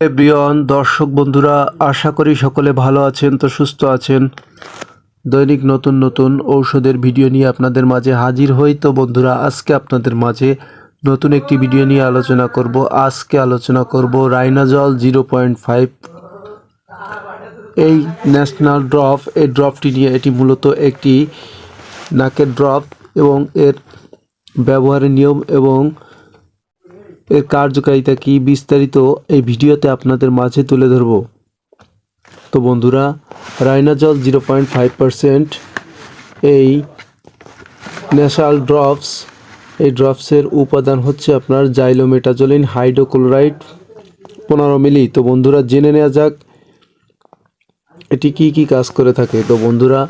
Everyone দর্শক বন্ধুরা, আশা করি সকলে ভালো আছেন তো সুস্থ আছেন। দৈনিক নতুন নতুন ঔষধের ভিডিও নিয়ে আপনাদের মাঝে হাজির হই তো বন্ধুরা, আজকে আপনাদের মাঝে নতুন একটি ভিডিও নিয়ে আলোচনা করব। আজকে আলোচনা করব রাইনাজল জিরো পয়েন্ট ফাইভ। এই ন্যাশনাল ড্রপ, এই ড্রপটি নিয়ে এটি মূলত একটি নাকের ড্রপ এবং এর ব্যবহারের নিয়ম এবং এর কার্যকারিতা কি বিস্তারিত এই ভিডিওতে আপনাদের মাঝে তুলে ধরব। তো বন্ধুরা Rinazal zero point five percent, এই ন্যাশাল ড্রপস, এই ড্রপসের উপাদান হচ্ছে আপনার জাইলোমেটাজলিন হাইড্রোক্লোরাইড পনেরো মিলি। তো বন্ধুরা, জেনে নেওয়া যাক এটি কি কি কাজ করে থাকে। তো বন্ধুরা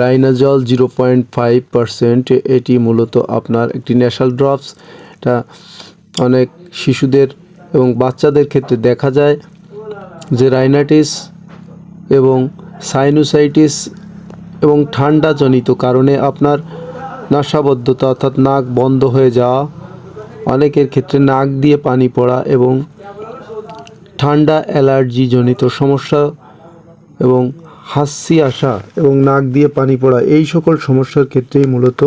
Rinazal zero point five percent, এটি মূলত আপনার একটি ন্যাশাল ড্রপস। এটা অনেক শিশুদের এবং বাচ্চাদের ক্ষেত্রে দেখা যায় যে রাইনাইটিস এবং সাইনোসাইটিস এবং ঠান্ডাজনিত কারণে আপনার নাসাবদ্ধতা অর্থাৎ নাক বন্ধ হয়ে যাওয়া, অনেকের ক্ষেত্রে নাক দিয়ে পানি পড়া এবং ঠান্ডা অ্যালার্জিজনিত সমস্যা এবং হাসি আসা এবং নাক দিয়ে পানি পড়া, এই সকল সমস্যার ক্ষেত্রেই মূলত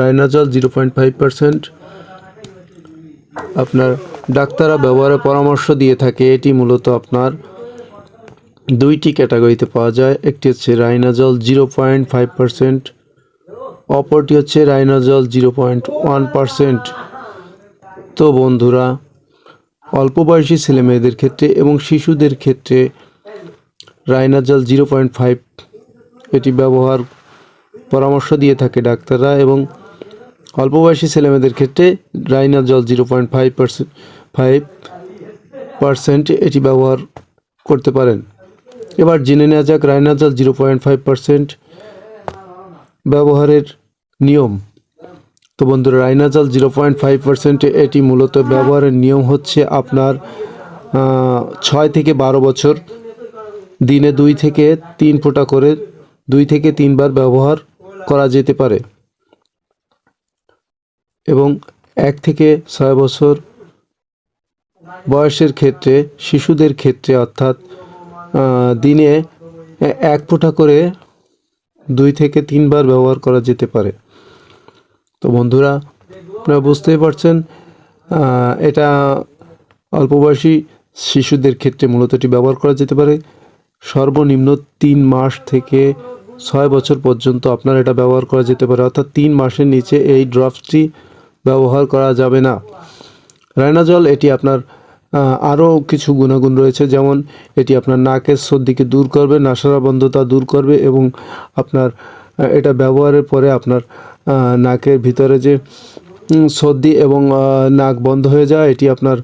Rinazal zero point five percent আপনার ডাক্তাররা ব্যবহারের পরামর্শ দিয়ে থাকে, এটি মূলত আপনার দুইটি ক্যাটাগরিতে পাওয়া যায়। একটি হচ্ছে Rhinazal zero point five percent, অপরটি হচ্ছে Rhinazal zero point one percent. তো বন্ধুরা, অল্প বয়সী ছেলেমেয়েদের ক্ষেত্রে এবং শিশুদের ক্ষেত্রে রাইনাজল জিরো পয়েন্ট ফাইভ, এটি ব্যবহার পরামর্শ দিয়ে থাকে ডাক্তাররা এবং অল্প বয়সী ছেলেমেয়েদের ক্ষেত্রে Rhinazal zero point five percent five percent এটি ব্যবহার করতে পারেন। এবার জেনে নেওয়া যাক Rhinazal zero point five percent ব্যবহারের নিয়ম। তো বন্ধুরা Rhinazal zero point five percent, এটি মূলত ব্যবহারের নিয়ম হচ্ছে আপনার ছয় থেকে বারো বছর, দিনে দুই থেকে তিন ফোঁটা করে, দুই থেকে তিনবার ব্যবহার করা যেতে পারে। এবং এক থেকে ছয় বছর বয়সের ক্ষেত্রে, শিশুদের ক্ষেত্রে অর্থাৎ দিনে এক ফোঁটা করে দুই থেকে তিনবার ব্যবহার করা যেতে পারে। তো বন্ধুরা, আপনারা বুঝতেই পারছেন এটা অল্প বয়সী শিশুদের ক্ষেত্রে মূলত এটি ব্যবহার করা যেতে পারে। সর্বনিম্ন তিন মাস থেকে ছয় বছর পর্যন্ত আপনার এটা ব্যবহার করা যেতে পারে। অর্থাৎ তিন মাসের নিচে এই ড্রপসটি ব্যবহার করা যাবে না। রায়নাজল এটি আপনার আরও কিছু গুণাগুণ রয়েছে, যেমন এটি আপনার নাকের সর্দিকে দূর করবে, নাসারাবন্ধতা দূর করবে এবং আপনার এটা ব্যবহারের পরে আপনার নাকের ভিতরে যে সর্দি এবং নাক বন্ধ হয়ে যায়, এটি আপনার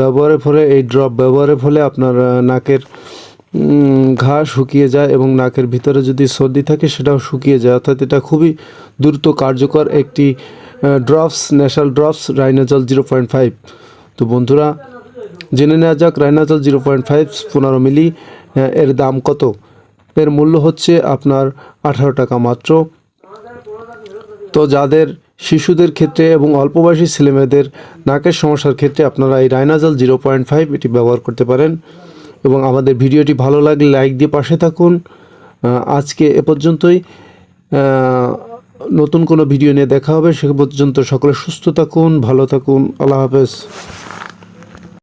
ব্যবহারের ফলে, এই ড্রপ ব্যবহারের ফলে আপনার নাকের ঘা শুকিয়ে যায় এবং নাকের ভিতরে যদি সর্দি থাকে, সেটাও শুকিয়ে যায়। অর্থাৎ এটা খুবই দ্রুত কার্যকর একটি drops national drops Rhinazal zero point five তো বন্ধুরা, জেনে নেওয়া যাক রাইনাজল জিরো পয়েন্ট ফাইভ পনেরো মিলি এর দাম কত? এর মূল্য হচ্ছে আপনার আঠারো টাকা মাত্র। তো যাদের শিশুদের ক্ষেত্রে এবং অল্প বয়সী ছেলেমেয়েদের নাকের সমস্যার ক্ষেত্রে আপনারা এই রাইনাজল জিরো পয়েন্ট ফাইভ এটি ব্যবহার করতে পারেন। এবং আমাদের ভিডিওটি ভালো লাগলে লাইক দিয়ে পাশে থাকুন। আজকে এ পর্যন্তই। নতুন কোনো ভিডিও নিয়ে দেখা হবে, সে পর্যন্ত সকলে সুস্থ থাকুন, ভালো থাকুন, আল্লাহ হাফেজ।